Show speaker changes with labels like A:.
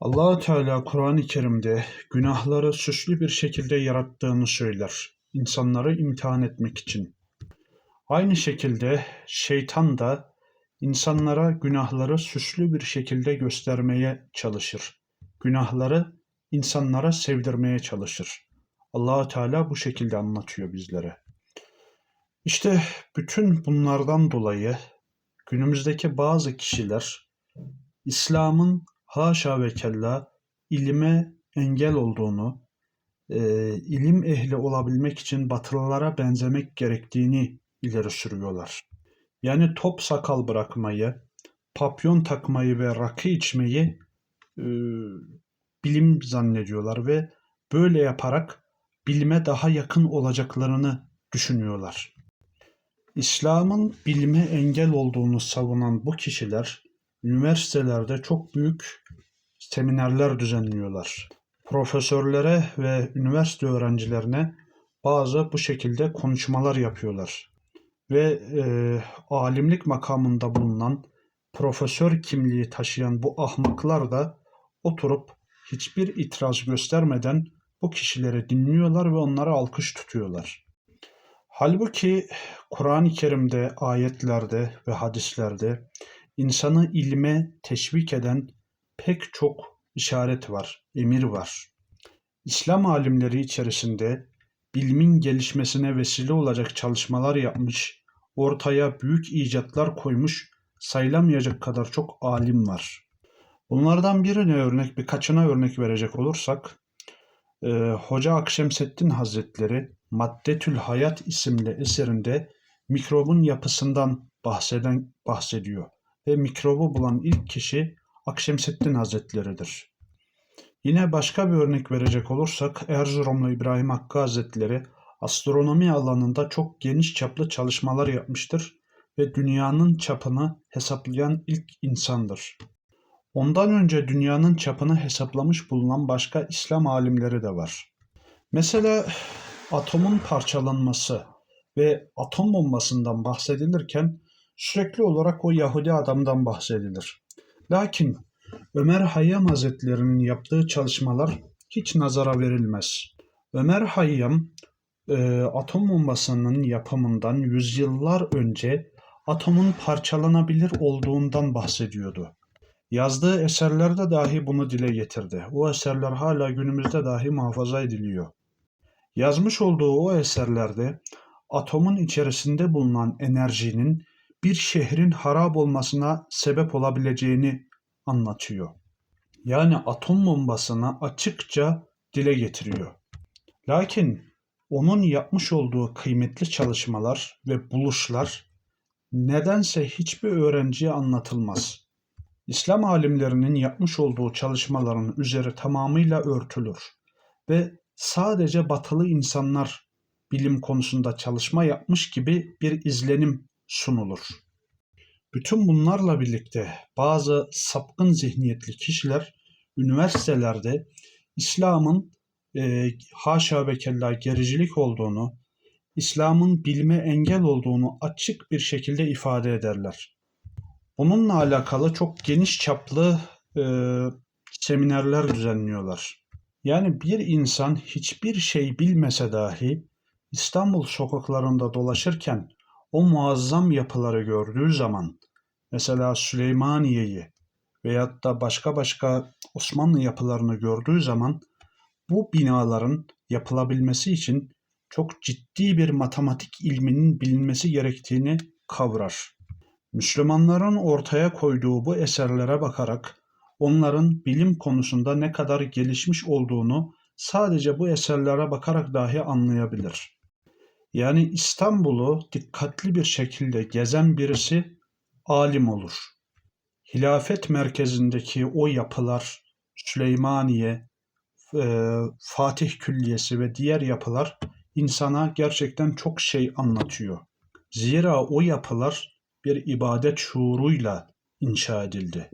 A: allah Teala Kur'an-ı Kerim'de günahları süslü bir şekilde yarattığını söyler. insanları imtihan etmek için. Aynı şekilde şeytan da insanlara günahları süslü bir şekilde göstermeye çalışır. Günahları insanlara sevdirmeye çalışır. allah Teala bu şekilde anlatıyor bizlere. İşte bütün bunlardan dolayı günümüzdeki bazı kişiler İslam'ın haşa ve kella ilime engel olduğunu, e, ilim ehli olabilmek için batılılara benzemek gerektiğini ileri sürüyorlar. Yani top sakal bırakmayı, papyon takmayı ve rakı içmeyi e, bilim zannediyorlar ve böyle yaparak bilime daha yakın olacaklarını düşünüyorlar. İslam'ın bilime engel olduğunu savunan bu kişiler üniversitelerde çok büyük seminerler düzenliyorlar. Profesörlere ve üniversite öğrencilerine bazı bu şekilde konuşmalar yapıyorlar. Ve e, alimlik makamında bulunan profesör kimliği taşıyan bu ahmaklar da oturup hiçbir itiraz göstermeden bu kişileri dinliyorlar ve onlara alkış tutuyorlar. Halbuki Kur'an-ı Kerim'de, ayetlerde ve hadislerde insanı ilme teşvik eden pek çok işaret var, emir var. İslam alimleri içerisinde bilimin gelişmesine vesile olacak çalışmalar yapmış, ortaya büyük icatlar koymuş sayılamayacak kadar çok alim var. Bunlardan birine örnek, birkaçına örnek verecek olursak, e, Hoca Akşemseddin Hazretleri Maddetül Hayat isimli eserinde mikrobun yapısından bahseden bahsediyor ve mikrobu bulan ilk kişi Akşemseddin Hazretleri'dir. Yine başka bir örnek verecek olursak Erzurumlu İbrahim Hakkı Hazretleri astronomi alanında çok geniş çaplı çalışmalar yapmıştır ve dünyanın çapını hesaplayan ilk insandır. Ondan önce dünyanın çapını hesaplamış bulunan başka İslam alimleri de var. Mesela atomun parçalanması ve atom bombasından bahsedilirken sürekli olarak o Yahudi adamdan bahsedilir. Lakin Ömer Hayyam Hazretleri'nin yaptığı çalışmalar hiç nazara verilmez. Ömer Hayyam e, atom bombasının yapımından yüzyıllar önce atomun parçalanabilir olduğundan bahsediyordu. Yazdığı eserlerde dahi bunu dile getirdi. O eserler hala günümüzde dahi muhafaza ediliyor. Yazmış olduğu o eserlerde atomun içerisinde bulunan enerjinin bir şehrin harap olmasına sebep olabileceğini anlatıyor. Yani atom bombasını açıkça dile getiriyor. Lakin onun yapmış olduğu kıymetli çalışmalar ve buluşlar nedense hiçbir öğrenciye anlatılmaz. İslam alimlerinin yapmış olduğu çalışmaların üzeri tamamıyla örtülür ve sadece batılı insanlar bilim konusunda çalışma yapmış gibi bir izlenim sunulur. Bütün bunlarla birlikte bazı sapkın zihniyetli kişiler üniversitelerde İslam'ın e, haşa ve kella gericilik olduğunu, İslam'ın bilime engel olduğunu açık bir şekilde ifade ederler. Bununla alakalı çok geniş çaplı e, seminerler düzenliyorlar. Yani bir insan hiçbir şey bilmese dahi İstanbul sokaklarında dolaşırken o muazzam yapıları gördüğü zaman mesela Süleymaniye'yi veyahut da başka başka Osmanlı yapılarını gördüğü zaman bu binaların yapılabilmesi için çok ciddi bir matematik ilminin bilinmesi gerektiğini kavrar. Müslümanların ortaya koyduğu bu eserlere bakarak onların bilim konusunda ne kadar gelişmiş olduğunu sadece bu eserlere bakarak dahi anlayabilir. Yani İstanbul'u dikkatli bir şekilde gezen birisi alim olur. Hilafet merkezindeki o yapılar, Süleymaniye, e, Fatih Külliyesi ve diğer yapılar insana gerçekten çok şey anlatıyor. Zira o yapılar bir ibadet şuuruyla inşa edildi.